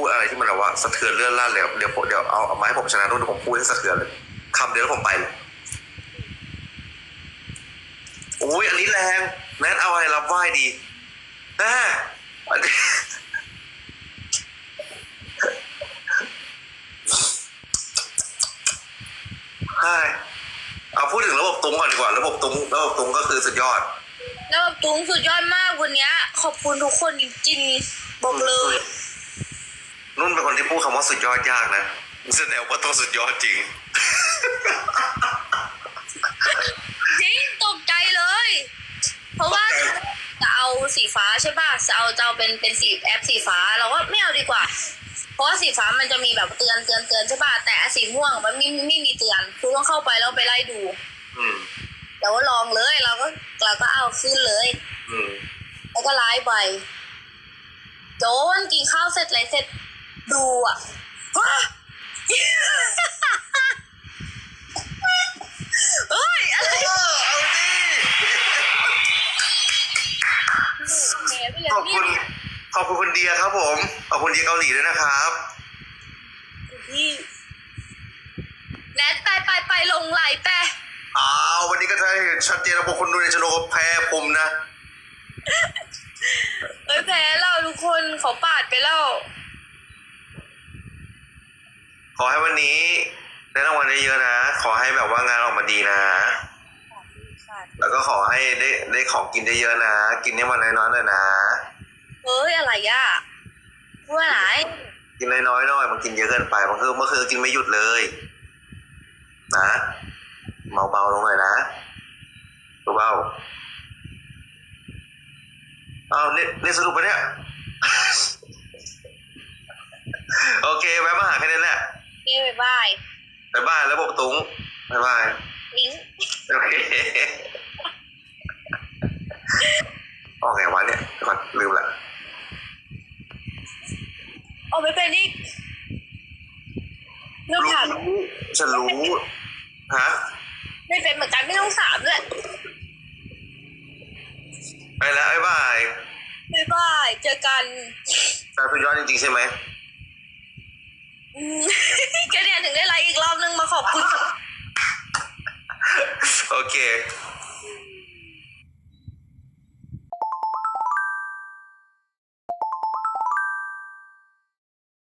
พูดอะไรที่มันแบบว่าสะเทือนเลื่อนลั่นเลยเดี๋ยวผมเดี๋ยวเอาเอามาให้ผมชนะด้วยดูผมพูดให้สะเทือนเลยคำเดียวแล้วผมไปเลยอุ้ยอันนี้แรงแนทเอาอะไรรับไหว้ดีนะใช่เอาพูดถึงระบบตุ้งก่อนดีกว่า ระบบตุ้งระบบตุ้งก็คือสุดยอดแล้วแบบตุ้งสุดยอดมากวันนี้ขอบคุณทุกคนจริงๆบอกเลย นุ่นเป็นคนที่พูดคำว่าสุดยอดยากนะแสดงว่าต้องสุดยอดจริง จริงตกใจเลย เพราะว่าจะเอาสีฟ้าใช่ป่ะจะเอาจะเอาเป็นเป็นสีแอปสีฟ้าเราก็ไม่เอาดีกว่า เพราะว่าสีฟ้ามันจะมีแบบเตือนเตือนเตือนใช่ป่ะแต่อันสีม่วงมันไม่ไม่มีเตือนคือต้องเข้าไปแล้วไปไล่ดูอืมแต่ว่าลองเลยเราก็เราก็เอาขึ้นเลยอืมแล้วก็ไลฟ์ไปโจนกินข้าวเสร็จอะไรเสร็จ ดูอะฮะเฮ้ยอะไรเออเอาดิแหมไปเลยขอบเนี่คุณยขอบคุณคุณเดียครับผมขอบคุณเดียเกาหลีด้วยนะครับ พี่แนทไปไปไปลงไหลไปอ้าววันนี้ก็จะให้เห็นชัดเจนนะพวกคนดูในชโนก็แพ้ผมนะ เอ้ยแพ้เราทุกคนเขาปาดไปแล้ว ขอให้วันนี้ได้รางวัลได้เยอะๆนะ ขอให้แบบว่างานออกมาดีนะ แล้วก็ขอให้ได้ได้ของกินได้เยอะๆนะ กินให้มันน้อยๆเลยนะ เฮ้ยอะไรอะพูดว่าไหนกินน้อยๆหน่อยมันกินเยอะเกินไปบางคืนเมื่อคืนกินไม่หยุดเลย นะเบาๆลงหน่อยนะเบาๆเอาเนี่ยเนี่ยสรุปไปะเนี่ย โอเคแวะมาหาแค่นี้แหละนี่บายบายบายบายแล้วบอกตุ้งบายบายลิงก์โอเคออกไงวะเนี่ยก่อนลืมละเอาไปเป็นอีกเรื่องรู้ผ่านฉันรู้ฮะไม่เป็นเหมือนกันไม่ต้องสามด้วยไปแล้วบายบายบายบายเจอกันแฟนสุดยอดจริงๆใช่ไหมอืม ก็เนี่ยถึงได้ไลฟ์อีกรอบนึงมาขอบคุณ โอเค